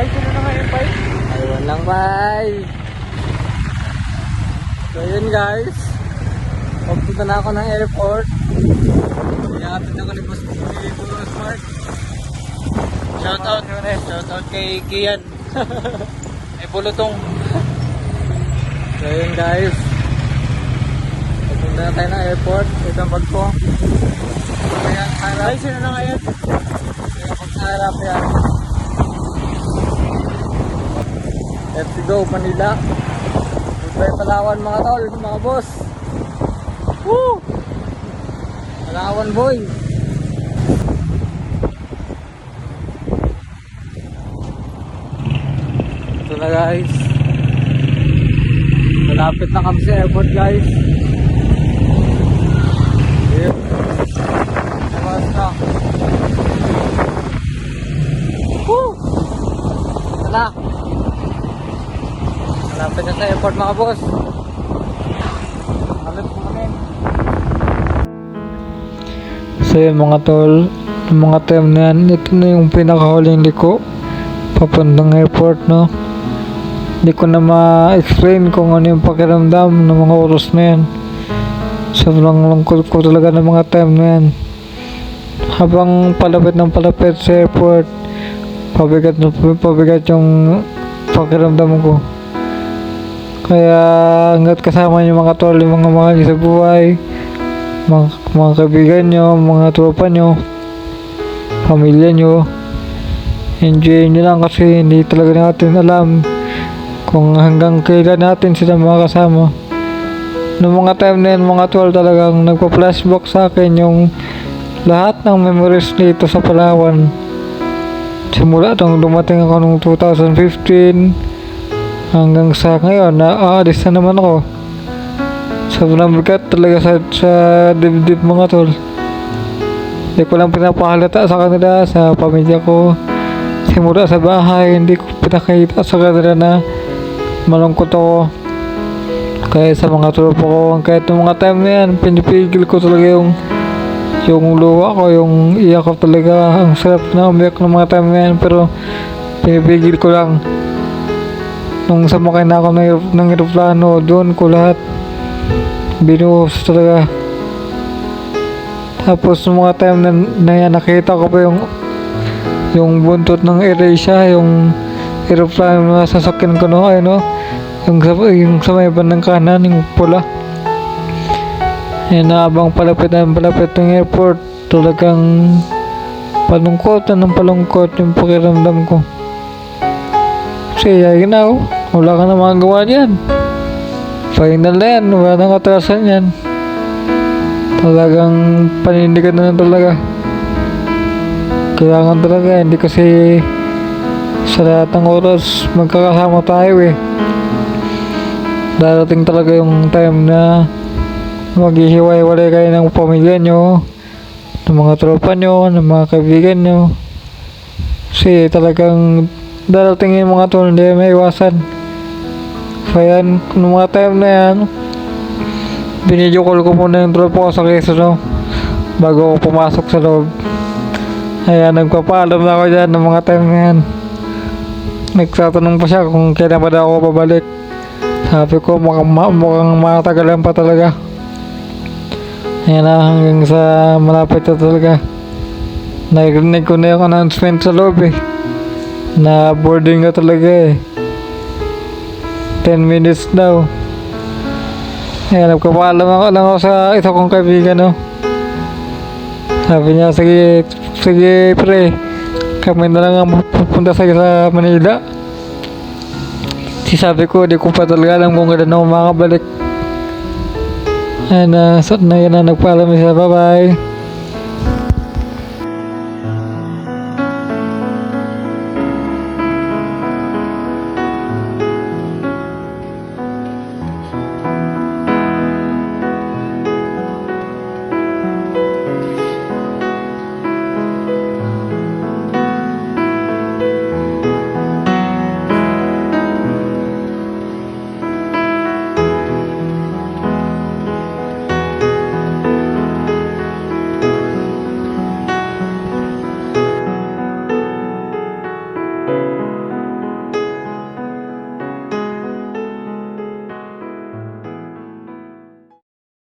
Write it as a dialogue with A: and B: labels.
A: Ay, sino na ngayon, Pai?
B: Ayun lang, bye. So, yun guys. Pagpunta na ako ng airport. Iatid ako ni Boss Boss Mark. Shout out. Shout out kay Kian. Ay, bulutong. so, yun guys. Pagpunta na tayo ng airport. Ito ang bag ko. Kaya, harap.
A: Ay, sino na ngayon?
B: Kaya, pag-harap yan. Let's go, Manila. Goodbye Palawan mga tol, mga boss. Woo! Palawan boy. Ito na guys. Malapit na kami sa airport guys. Yep. Labas. Woo! Ito na. Malapit na sa airport mga boss. Malapit po kami. So yun mga tol, yung mga time na yan, ito na yung pinakahuling liko papuntang airport no. Hindi ko na ma-explain kung ano yung pakiramdam ng mga oras na yan. Sobrang lungkot ko talaga ng mga time na yan. Habang palapit ng palapit sa airport, pabigat na pabigat yung pakiramdam ko. Kaya hanggat kasama niyo mga tol, yung mga mahal niyo sa buhay, mga, mga kaibigan nyo, mga tropa nyo, pamilya nyo, enjoy nyo lang kasi hindi talaga natin alam kung hanggang kailan natin sila makakasama. Noong mga time na yun, mga tol talagang nagpa-flashback sa akin yung lahat ng memories dito sa Palawan. Simula nung dumating ako noong 2015 hanggang sa ngayon na aalis na naman ako. Sobrang bigat talaga sa, sa dibdib mga tol. Hindi ko lang pinapahalata sa kanila, sa pamilya ko. Simula sa bahay, hindi ko pinakita sa kanila na malungkot ako. Kaya sa mga tropa ko, kahit yung mga time na yan, pinipigil ko talaga yung yung luha ko, yung iyak ko talaga. Ang sarap na umiyak ng mga time na yan, pero pinipigil ko lang. Nung sumakay na ako ng, ng aeroplano, doon ko lahat binuhos talaga. Tapos nung mga time na, na nakita ko pa yung yung buntot ng Eurasia, yung aeroplano na sasakyan ko no, ay no, yung yung sa may bandang kanan, yung pula. Yan na habang palapit na palapit ng airport, talagang palungkot na ng palungkot yung pakiramdam ko. Kasi ayun na, oh, wala ka na magagawa dyan. Final na yan, wala nang atrasan yan. Talagang panindigan na lang talaga. Kailangan talaga, hindi kasi sa lahat ng oras magkakasama tayo eh. Darating talaga yung time na maghihiwa-hiwalay kayo ng pamilya nyo, ng mga tropa nyo, ng mga kaibigan nyo. Kasi talagang darating yung mga tol, hindi may iwasan. Kaya nung mga time na yan, binidyo call ko muna yung tropa ko sa Quezon bago ako pumasok sa loob. Kaya nagpapaalam na ako dyan ng mga time na yan. Nagtatanong pa siya kung kailan pa daw ako babalik. Sabi ko mukhang, mukhang matagalan pa talaga. Ayan na hanggang sa malapit na talaga. Narinig ko na yung announcement sa loob eh. Na boarding na talaga eh. 10 minutes daw. Ayan, nagpapaalam ako lang ako sa isa kong kaibigan, no. Sabi niya, sige, sige pre, kami na lang ang pupunta sa sa Manila. Si ko, di ko pa talaga alam kung kailan ako makabalik. Ayan na, so, na yan na nagpaalam siya, bye bye.